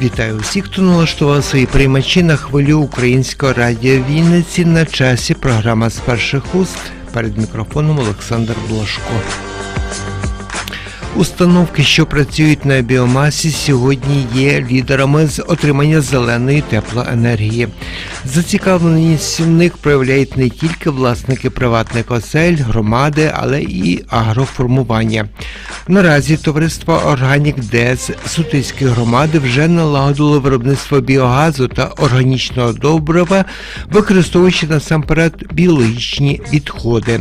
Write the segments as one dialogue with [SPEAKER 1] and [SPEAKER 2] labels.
[SPEAKER 1] Вітаю усіх, хто налаштував свої приймачі на хвилю українського радіо Вінниці на часі. Програма з перших уст. Перед мікрофоном Олександр Блашко. Установки, що працюють на біомасі, сьогодні є лідерами з отримання зеленої теплоенергії. Зацікавленість в них проявляють не тільки власники приватних осель, громади, але і агроформування. Наразі товариство Органік ДЕС Сутиської громади вже налагодило виробництво біогазу та органічного добрива, використовуючи насамперед біологічні відходи.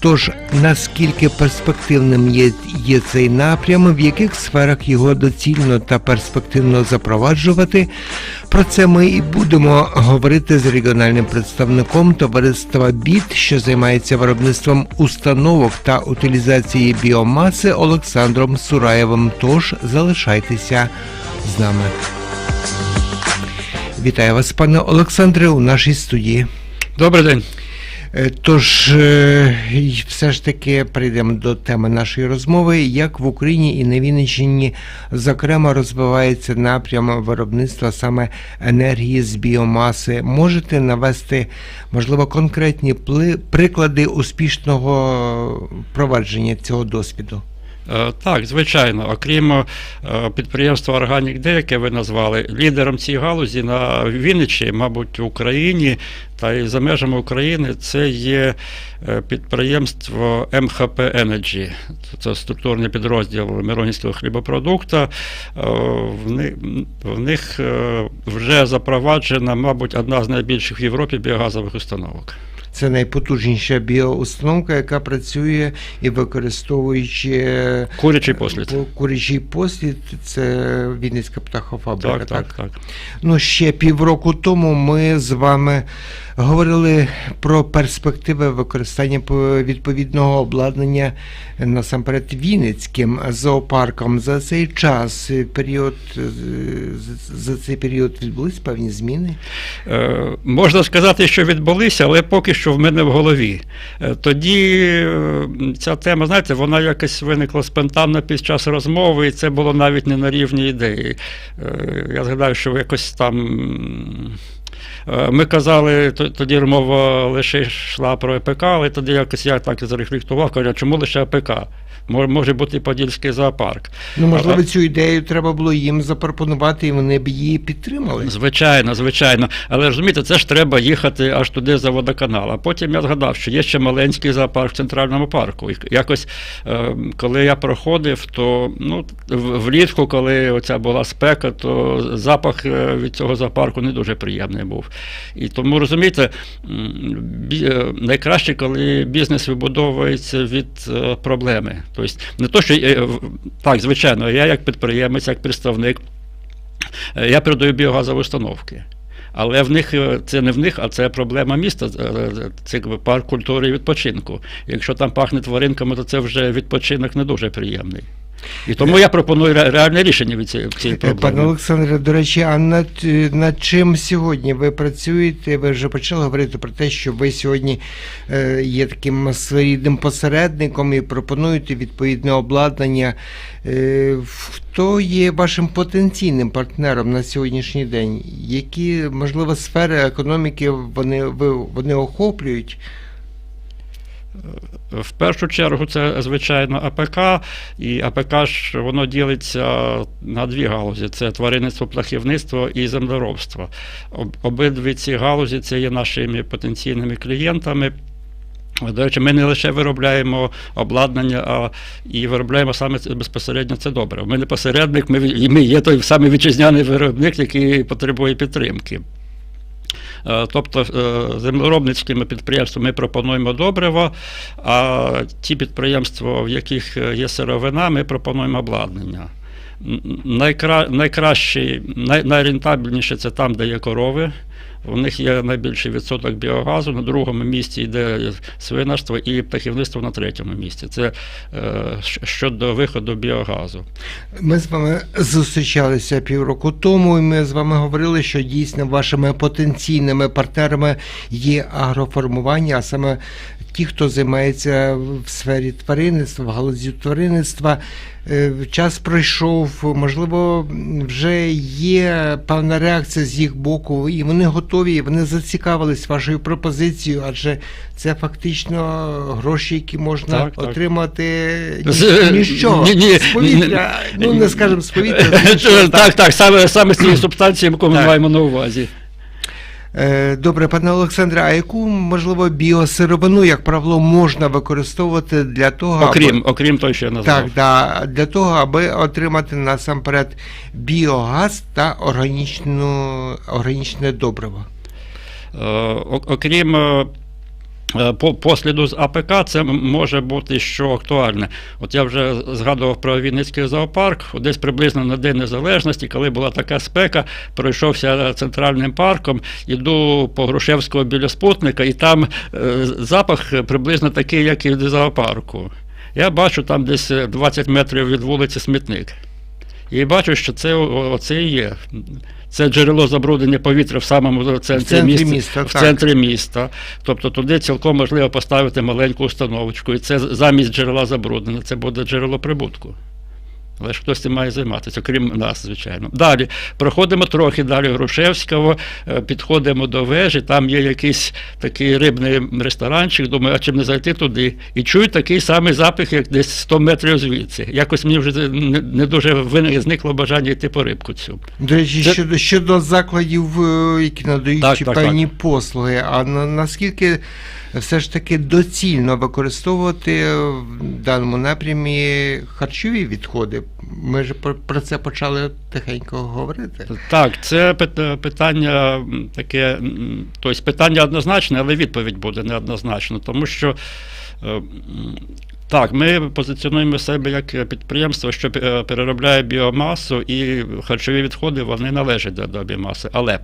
[SPEAKER 1] Тож наскільки перспективним є, є цей напрям, в яких сферах його доцільно та перспективно запроваджувати, про це ми і будемо говорити з регіональним представником товариства БІТ, що займається виробництвом установок та утилізації біомаси Олександром Сураєвим. Тож залишайтеся з нами. Вітаю вас, пане Олександре, у нашій студії.
[SPEAKER 2] Добрий день.
[SPEAKER 1] Е, Тож е, все ж таки прийдемо до теми нашої розмови, як в Україні і на Вінниччині зокрема розвивається напрям виробництва саме енергії з біомаси. Можете навести можливо конкретні приклади успішного провадження цього досвіду?
[SPEAKER 2] Е, Так, звичайно, окрім е, підприємства Органік Д, яке ви назвали, лідером цієї галузі на Вінниччині, мабуть, в Україні та й за межами України, це є е, підприємство МХП Energy. Це структурний підрозділ Миронівського хлібопродукта. В них, вже запроваджена, мабуть, одна з найбільших в Європі біогазових установок.
[SPEAKER 1] Це найпотужніша біоустановка, яка працює і використовуючи е,
[SPEAKER 2] Курячий послід.
[SPEAKER 1] Курячий послід це Вінницька птахофабрика.
[SPEAKER 2] Так, так, так.
[SPEAKER 1] Ну, ще півроку тому ми з вами говорили про перспективи використання відповідного обладнання насамперед Вінницьким зоопарком. За цей час е, період е, за цей період відбулись певні зміни.
[SPEAKER 2] Е, Можна сказати, що відбулися, але поки що в мене в голові. Е, Тоді е, ця тема, знаєте, вона якось виникла спонтанно під час розмови, і це було навіть не на рівні ідеї. Е, Я згадаю, що якось там. Е, Ми казали, тоді мова лише йшла про ЕПК, але тоді якось я так зарефлектував, кажу, чому лише ЕПК? Може бути і Подільський зоопарк.
[SPEAKER 1] Ну, можливо,
[SPEAKER 2] А-
[SPEAKER 1] цю ідею треба було їм запропонувати, і вони б її підтримали.
[SPEAKER 2] Звичайно, звичайно. Але розумієте, це ж треба їхати аж туди за водоканал. А потім я згадав, що є ще маленький зоопарк в центральному парку. І якось, е, коли я проходив, то ну, влітку, коли оця була спека, то запах е, від цього зоопарку не дуже приємний був. І тому розумієте, е, найкраще, коли бізнес вибудовується від е, проблеми. Тобто, не то, що е, так, звичайно, я як підприємець, як представник. Я передаю біогазові установки. Але в них це не в них, а це проблема міста. Це парк культури і відпочинку. Якщо там пахне тваринками, то це вже відпочинок не дуже приємний. І тому я пропоную реальне рішення від цієї,
[SPEAKER 1] Е, Пане. Олександре, до речі, а над, над чим сьогодні ви працюєте? Ви вже почали говорити про те, що ви сьогодні е, є таким своєрідним посередником і пропонуєте відповідне обладнання. Е, Хто є вашим потенційним партнером на сьогоднішній день? Які, можливо, сфери економіки вони, ви, вони охоплюють?
[SPEAKER 2] В першу чергу це, звичайно, АПК, і АПК ж воно ділиться на дві галузі: це тваринництво, птахівництво і землеробство. Обидві ці галузі це є нашими потенційними клієнтами. До речі, ми не лише виробляємо обладнання, а і виробляємо саме це- безпосередньо це добре. Ми не посередник, ми, ми є той самий вітчизняний виробник, який потребує підтримки. Е, Тобто е, землеробницькими підприємствами ми пропонуємо добрива, а ті підприємства, в яких е, є сировина, ми пропонуємо обладнання. Найкра... Найкраще, най... найрентабельніше це там, де є корови. У них є найбільший відсоток біогазу, на другому місці йде свинарство і птахівництво на третьому місці. Це е, щодо виходу біогазу.
[SPEAKER 1] Ми з вами зустрічалися півроку тому, і ми з вами говорили, що дійсно вашими потенційними партнерами є агроформування, а саме ті, хто займається в сфері тваринництва, в галузі тваринництва. Е, Час пройшов, можливо, вже є певна реакція з їх боку, і вони готові, вони зацікавились вашою пропозицією, адже це фактично гроші, які можна
[SPEAKER 2] Так, так.
[SPEAKER 1] отримати
[SPEAKER 2] З-
[SPEAKER 1] ні, ні
[SPEAKER 2] ні, ні,
[SPEAKER 1] з повітря.
[SPEAKER 2] ні.
[SPEAKER 1] ну, не скажемо з повітря.
[SPEAKER 2] Так, так, саме, саме з цієї субстанції, яку ми маємо на увазі.
[SPEAKER 1] Е, Добре, пане Олександре, а яку, можливо, біосировину, як правило, можна використовувати для того,
[SPEAKER 2] Окрім,
[SPEAKER 1] аби...
[SPEAKER 2] окрім того, що я назвав.
[SPEAKER 1] Так, да, для того, аби отримати насамперед біогаз та органічну, органічне добриво.
[SPEAKER 2] Е, Окрім е, по- посліду з АПК, це може бути що актуальне. От я вже згадував про Вінницький зоопарк, десь приблизно на День Незалежності, коли була така спека, пройшовся центральним парком, іду по Грушевського біля спутника, і там е, запах приблизно такий, як і в зоопарку. Я бачу там десь 20 метрів від вулиці смітник. І бачу, що це оце є. Це джерело забруднення повітря в самому центрі,
[SPEAKER 1] центрі
[SPEAKER 2] міста,
[SPEAKER 1] міста,
[SPEAKER 2] в центрі міста. Тобто туди цілком можливо поставити маленьку установочку. І це замість джерела забруднення, це буде джерело прибутку. Але ж хтось цим має займатися, крім нас, звичайно. Далі проходимо трохи далі Грушевського, е, підходимо до вежі, там є якийсь такий рибний ресторанчик, думаю, а чим не зайти туди? І чую такий самий запах, як десь 100 метрів звідси. Якось мені вже не, дуже зникло бажання йти по рибку цю.
[SPEAKER 1] До речі,
[SPEAKER 2] Це-
[SPEAKER 1] щодо, щодо закладів, е, які надають
[SPEAKER 2] Так,
[SPEAKER 1] ці
[SPEAKER 2] так,
[SPEAKER 1] певні послуги, а на, наскільки все ж таки доцільно використовувати в даному напрямі харчові відходи? Ми ж про, це почали тихенько говорити.
[SPEAKER 2] Так, це питання таке, тобто питання однозначне, але відповідь буде неоднозначна, тому що. е, Так, ми позиціонуємо себе як підприємство, що переробляє біомасу, і харчові відходи вони належать до, до біомаси. Але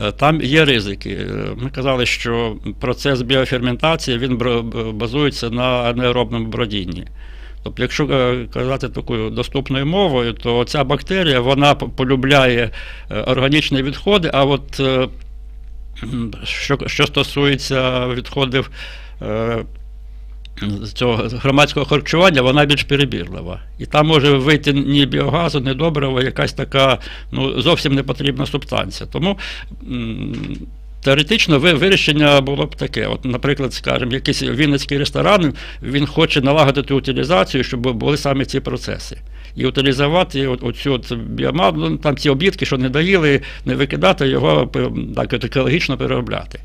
[SPEAKER 2] е, там є ризики. Е, Ми казали, що процес біоферментації він базується на анаеробному бродінні. Тобто, якщо е, казати такою доступною мовою, то ця бактерія вона полюбляє е, органічні відходи, а от е, що, що стосується відходів цього громадського харчування, вона більш перебірлива. І там може вийти ні біогазу, ні добрива, якась така ну, зовсім непотрібна субстанція. Тому Теоретично вирішення було б таке. От, наприклад, скажімо, якийсь вінницький ресторан, він хоче налагодити утилізацію, щоб були саме ці процеси. І утилізувати оцю от біомасу, ну, там ці обідки, що не доїли, не викидати, його так, от екологічно переробляти.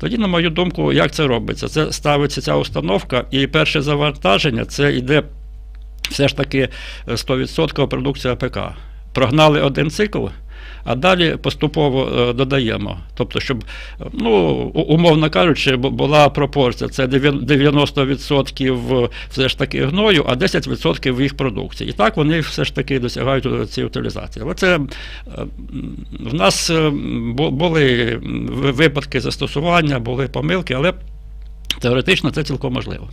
[SPEAKER 2] Тоді, на мою думку, як це робиться? Це ставиться ця установка, і перше завантаження це йде все ж таки е, 100% продукція АПК. Прогнали один цикл, а далі поступово е, додаємо. Тобто, щоб, е, ну, умовно кажучи, була пропорція. Це 90% все ж таки гною, а 10% їх продукції. І так вони все ж таки досягають е, цієї утилізації. Але це е, в нас е, були випадки застосування, були помилки, але теоретично це цілком можливо.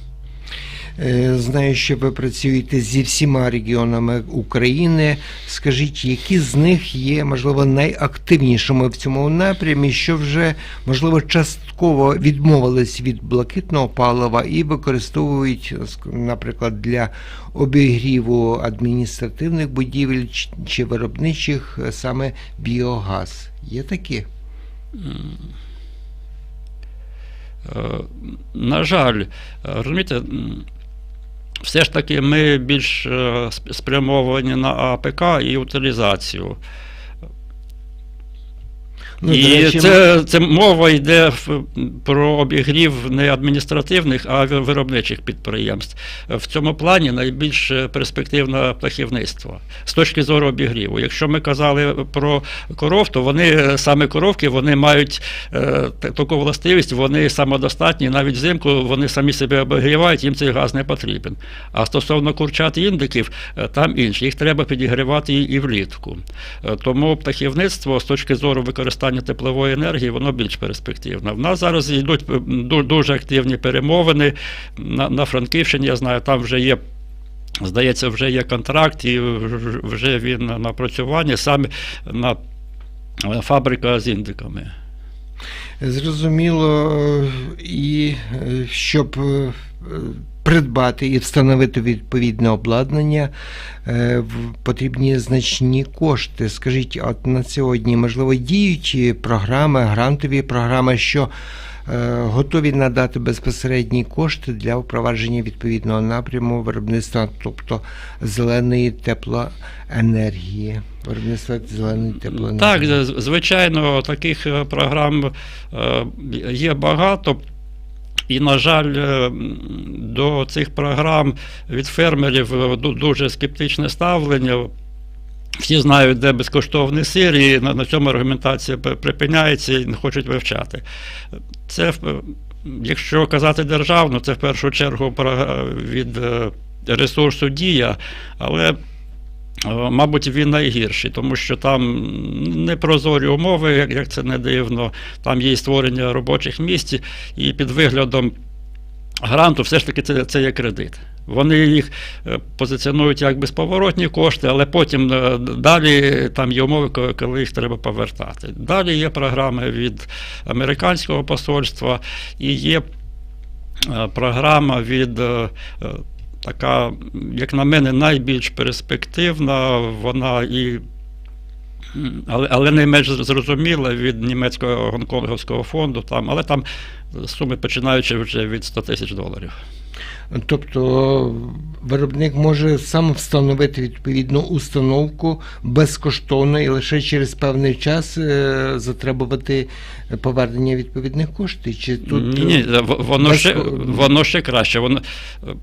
[SPEAKER 1] Е, Знаю, що ви працюєте зі всіма регіонами України. Скажіть, які з них є, можливо, найактивнішими в цьому напрямі, що вже, можливо, частково відмовились від блакитного палива і використовують, наприклад, для обігріву адміністративних будівель чи виробничих е, саме біогаз? Є такі?
[SPEAKER 2] Е, На жаль, розумієте, все ж таки ми більш е, спрямовані на АПК і утилізацію.
[SPEAKER 1] Ну,
[SPEAKER 2] і
[SPEAKER 1] речі,
[SPEAKER 2] це, це мова йде про обігрів не адміністративних, а виробничих підприємств. В цьому плані найбільш перспективне птахівництво з точки зору обігріву. Якщо ми казали про коров, то вони саме коровки вони мають е, таку властивість, вони самодостатні, навіть взимку вони самі себе обігрівають, їм цей газ не потрібен. А стосовно курчат і індиків, е, там інше. Їх треба підігрівати і, влітку. Е, Тому птахівництво з точки зору використання використання теплової енергії, воно більш перспективне. В нас зараз йдуть дуже активні перемовини на, на Франківщині. Я знаю, там вже є. Здається, вже є контракт, і вже він на напрацюванні саме на е, фабрика з індиками.
[SPEAKER 1] Зрозуміло, е, і е, щоб е, придбати і встановити відповідне обладнання, потрібні значні кошти. Скажіть, от на сьогодні, можливо, діючі програми, грантові програми, що готові надати безпосередні кошти для впровадження відповідного напряму виробництва, тобто зеленої теплоенергії. Виробництва зеленої теплоенергії.
[SPEAKER 2] Так, звичайно, таких е, програм е, є багато. І, на жаль, е, до цих програм від фермерів дуже скептичне ставлення. Всі знають, де безкоштовний сир, і на, на цьому аргументація припиняється і не хочуть вивчати. Це, якщо казати державно, це в першу чергу від ресурсу дія, але Мабуть, він найгірший, тому що там непрозорі умови, як, це не дивно, там є створення робочих місць, і під виглядом гранту все ж таки це, це є кредит. Вони їх е, позиціонують як безповоротні кошти, але потім е, далі там є умови, коли їх треба повертати. Далі є програми від американського посольства і є е, програма від. Е, е, Така, як на мене, найбільш перспективна, вона і. Але, але не менш зрозуміла від німецького гонконговського фонду, там, але там суми починаючи вже від 100 тисяч доларів.
[SPEAKER 1] Тобто виробник може сам встановити відповідну установку безкоштовно і лише через певний час е, затребувати повернення відповідних коштів. Чи тут
[SPEAKER 2] Ні, ні, воно,
[SPEAKER 1] без-
[SPEAKER 2] ще, воно ще краще. Воно, е,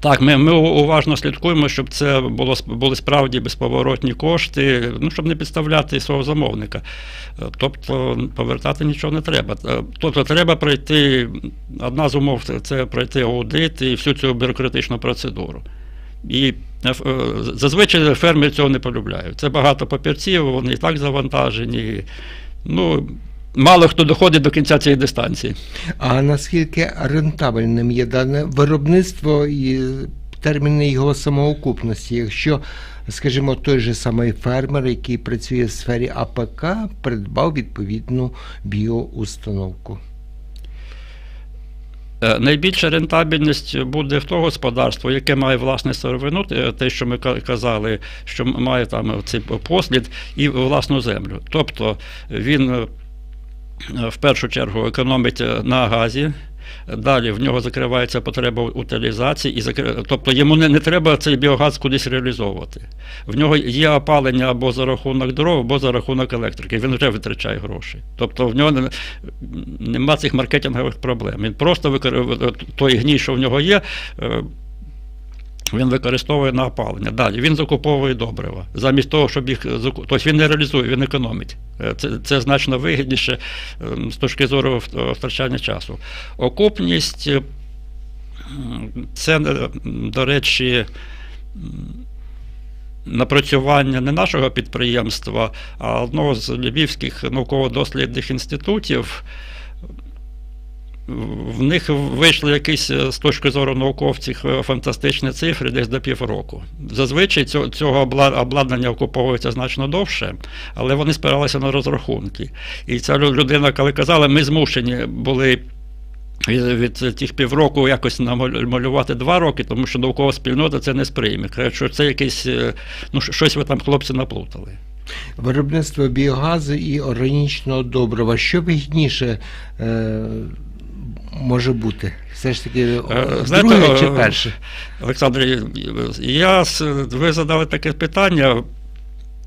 [SPEAKER 2] так, ми, ми уважно слідкуємо, щоб це було, були справді безповоротні кошти, ну, щоб не підставляти свого замовника. Е, Тобто повертати нічого не треба. Е, Тобто треба пройти, одна з умов це- пройти аудит і всю цю бюрократичну процедуру. І е, зазвичай фермери цього не полюбляють. Це багато папірців, вони і так завантажені. Ну, мало хто доходить до кінця цієї дистанції.
[SPEAKER 1] А наскільки рентабельним є дане виробництво і терміни його самоокупності? Якщо, скажімо, той же самий фермер, який працює в сфері АПК, придбав відповідну біоустановку.
[SPEAKER 2] Е, Найбільша рентабельність буде в того господарства, яке має власне сировину, те- те, що ми казали, що має там цей послід і власну землю. Тобто він е, в першу чергу економить е, на газі. Далі в нього закривається потреба утилізації, і закри- тобто йому не, не треба цей біогаз кудись реалізовувати. В нього є опалення або за рахунок дров, або за рахунок електрики. Він вже витрачає гроші. Тобто в нього не- нема цих маркетингових проблем. Він просто викор... той гній, що в нього є. Е, Він використовує на опалення. Далі він закуповує добрива. Замість того, щоб їх Тобто він не реалізує, він економить. Е, Це, це значно вигідніше ем, з точки зору втрачання часу. Окупність е, це, е, до речі, напрацювання не нашого підприємства, а одного з львівських науково-дослідних інститутів. В них вийшли якісь е, з точки зору науковців е, фантастичні цифри десь до півроку. Зазвичай цього, обладнання окуповується значно довше, але вони спиралися на розрахунки. І ця людина, коли казала, ми змушені були від, тих півроку якось намалювати два роки, тому що наукова спільнота це не сприйме. Що це якесь, е, ну, щось ви там, хлопці, наплутали.
[SPEAKER 1] Виробництво біогазу і органічного добрива. Що вигідніше е, може бути? Все ж таки,
[SPEAKER 2] Е,
[SPEAKER 1] друге чи
[SPEAKER 2] е,
[SPEAKER 1] перше?
[SPEAKER 2] Олександр, я, ви задали таке питання.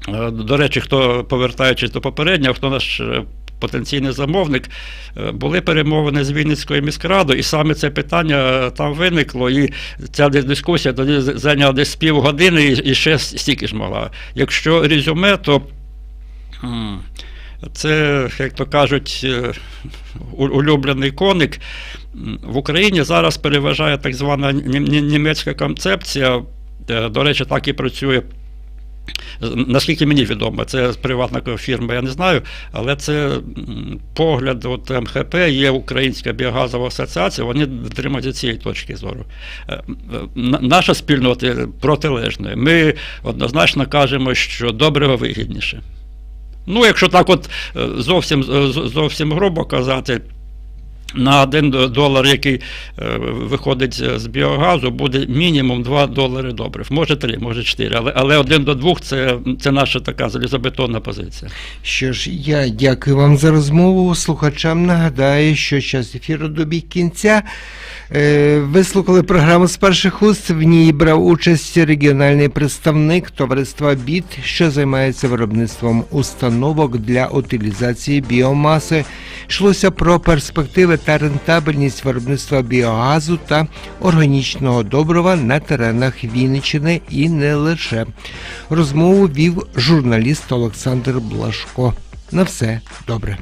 [SPEAKER 2] Е, До речі, хто повертаючись до попереднього, хто наш е, потенційний замовник, е, були перемовини з Вінницькою міськрадою, і саме це питання е, там виникло, і ця дискусія тоді зайняла десь півгодини і ще стільки ж могла. Якщо резюме, то. Це, як то кажуть, е, улюблений коник. В Україні зараз переважає так звана нім- нім- німецька концепція. До речі, так і працює Наскільки мені відомо, це приватна фірма, я не знаю, але це погляд от МХП, є Українська біогазова асоціація, вони дотримуються цієї точки зору. Е, на- Наша спільнота протилежна. Ми однозначно кажемо, що добриво вигідніше. Ну, якщо так от е, зовсім, е, зовсім грубо казати, на один долар, який е, виходить з біогазу, буде мінімум 2 долари добрив. Може 3, може 4, але, але 1 до 2 це, це наша така залізобетонна позиція.
[SPEAKER 1] Що ж, я дякую вам за розмову. Слухачам нагадаю, що час ефіру добіг кінця. Е, Ви слухали програму з перших уст. В ній брав участь регіональний представник товариства БІТ, що займається виробництвом установок для утилізації біомаси. Йшлося про перспективи та рентабельність виробництва біогазу та органічного добрива на теренах Вінниччини і не лише. Розмову вів журналіст Олександр Блашко. На все добре.